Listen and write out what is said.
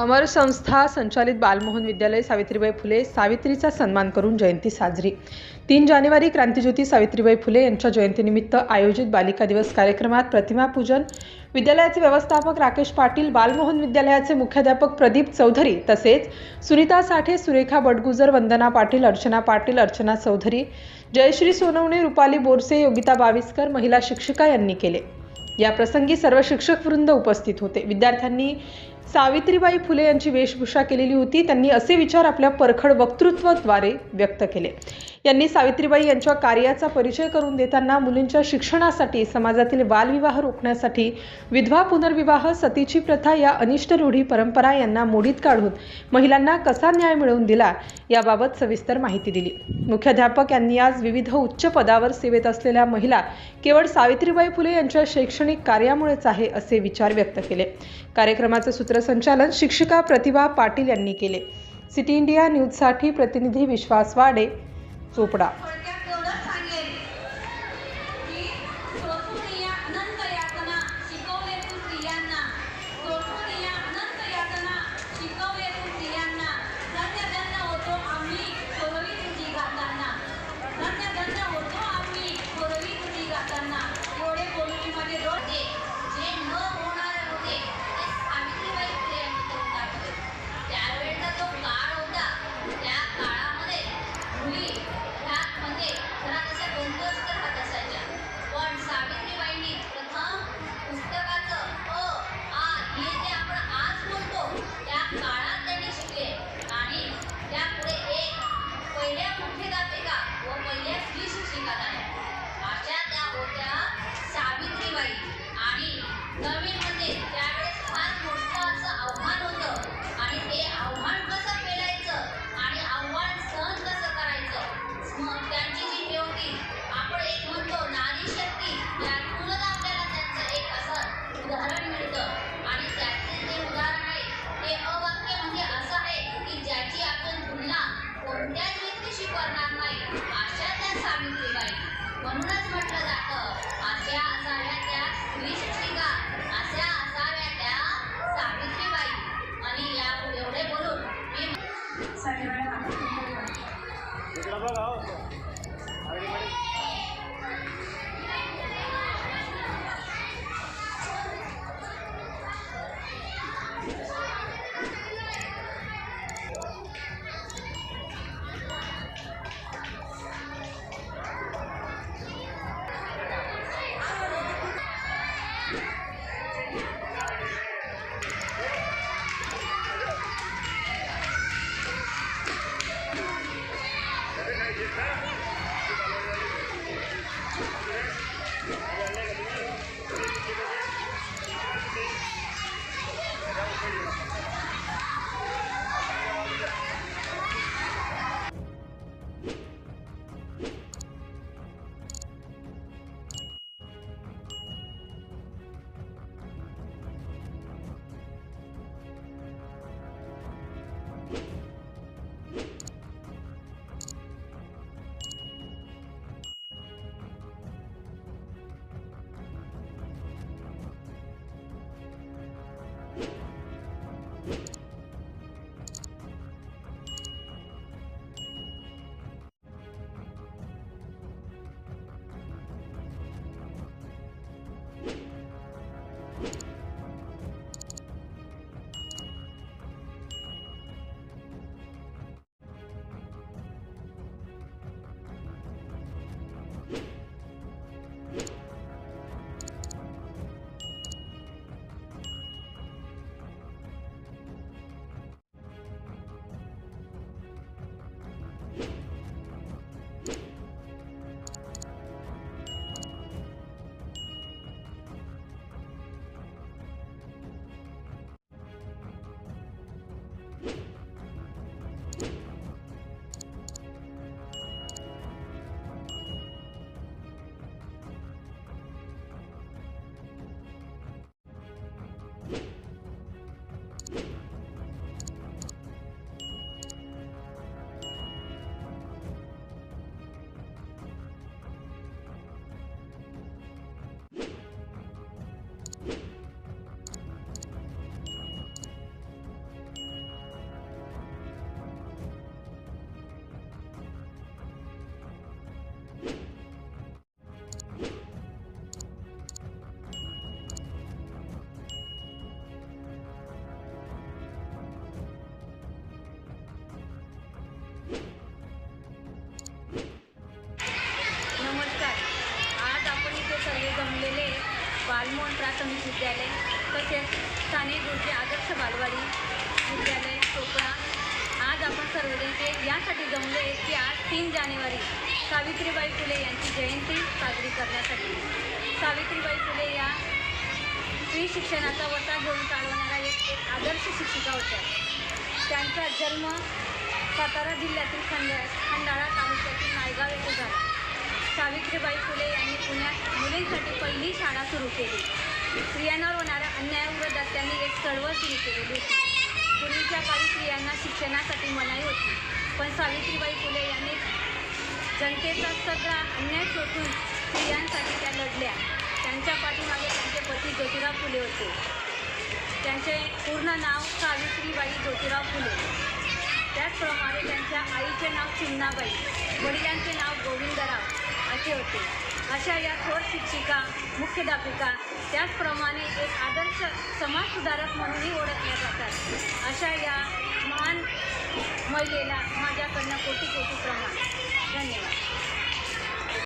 अमर संस्था संचालित बालमोहन विद्यालय सावित्रीबाई फुले सावित्रीचा सन्मान करून जयंती साजरी. तीन जानेवारी क्रांतिज्योती सावित्रीबाई फुले यांच्या जयंतीनिमित्त आयोजित बालिका दिवस कार्यक्रमात प्रतिमापूजन विद्यालयाचे व्यवस्थापक राकेश पाटील बालमोहन विद्यालयाचे मुख्याध्यापक प्रदीप चौधरी तसेच सुनीता साठे सुरेखा बडगुजर वंदना पाटील अर्चना पाटील अर्चना चौधरी जयश्री सोनवणे रुपाली बोरसे योगिता बाविस्कर महिला शिक्षिका यांनी केले. या प्रसंगी सर्व शिक्षक वृंद उपस्थित होते. विद्यार्थ्यांनी सावित्रीबाई फुले यांची वेशभूषा केलेली होती. त्यांनी असे विचार आपल्या परखड वक्तृत्वाद्वारे व्यक्त केले. यांनी सावित्रीबाई यांच्या कार्याचा परिचय करून देताना मुलींच्या शिक्षणासाठी समाजातील बालविवाह रोखण्यासाठी विधवा पुनर्विवाह सतीची प्रथा या अनिष्ट रूढी परंपरा यांना मोडीत काढून महिलांना कसा न्याय मिळवून दिला याबाबत सविस्तर माहिती दिली. मुख्याध्यापक यांनी आज विविध उच्च पदावर सेवेत असलेल्या महिला केवळ सावित्रीबाई फुले यांच्या शैक्षणिक कार्यामुळेच आहे असे विचार व्यक्त केले. कार्यक्रमाचे सूत्रसंचालन शिक्षिका प्रतिभा पाटील यांनी केले. सिटी इंडिया न्यूजसाठी प्रतिनिधी विश्वास वाडे चोपडा कोणत्याच व्यक्तीशी करणार नाही अशा त्या सावित्रीबाई म्हणूनच म्हटलं जातं अशा असाव्या त्या स्त्री शिक्षिका विद्यालय तसेच स्थानी गुरुजी आदर्श बालवाडी विद्यालय चोपडा. आज आपण सर्वजण ते यासाठी जमलो आहे की आज तीन जानेवारी सावित्रीबाई फुले यांची जयंती साजरी करण्यासाठी. सावित्रीबाई फुले या स्त्री शिक्षणाचा वसा घेऊन चालवणाऱ्या एक एक आदर्श शिक्षिका होत्या. त्यांचा जन्म सातारा जिल्ह्यातील खंड खंडाळा तालुक्यातील नायगाव येथे झाला. सावित्रीबाई फुले यांनी पुण्यात मुलींसाठी पहिली शाळा सुरू केली. स्त्रियांवर होणाऱ्या अन्यायाविरोधात त्यांनी एक चळवळ सुरू केलेली होती. पूर्वीच्या काळी स्त्रियांना शिक्षणासाठी मनाई होती. पण सावित्रीबाई फुले यांनी जनतेचा सगळा अन्याय सोसून स्त्रियांसाठी त्या लढल्या. त्यांच्या पाठीमागे त्यांचे पती ज्योतिराव फुले होते. त्यांचे पूर्ण नाव सावित्रीबाई ज्योतिराव फुले. त्याचप्रमाणे त्यांच्या आईचे नाव चिमणाबाई वडिलांचे नाव गोविंदराव असे होते. अशा या थोर शिक्षिका मुख्याध्यापिका त्याचप्रमाणे एक आदर्श समाजसुधारक म्हणूनही ओळखल्या जातात. अशा या महान महिलेला माझ्याकडनं कोटी कोटी प्रमाण धन्यवाद.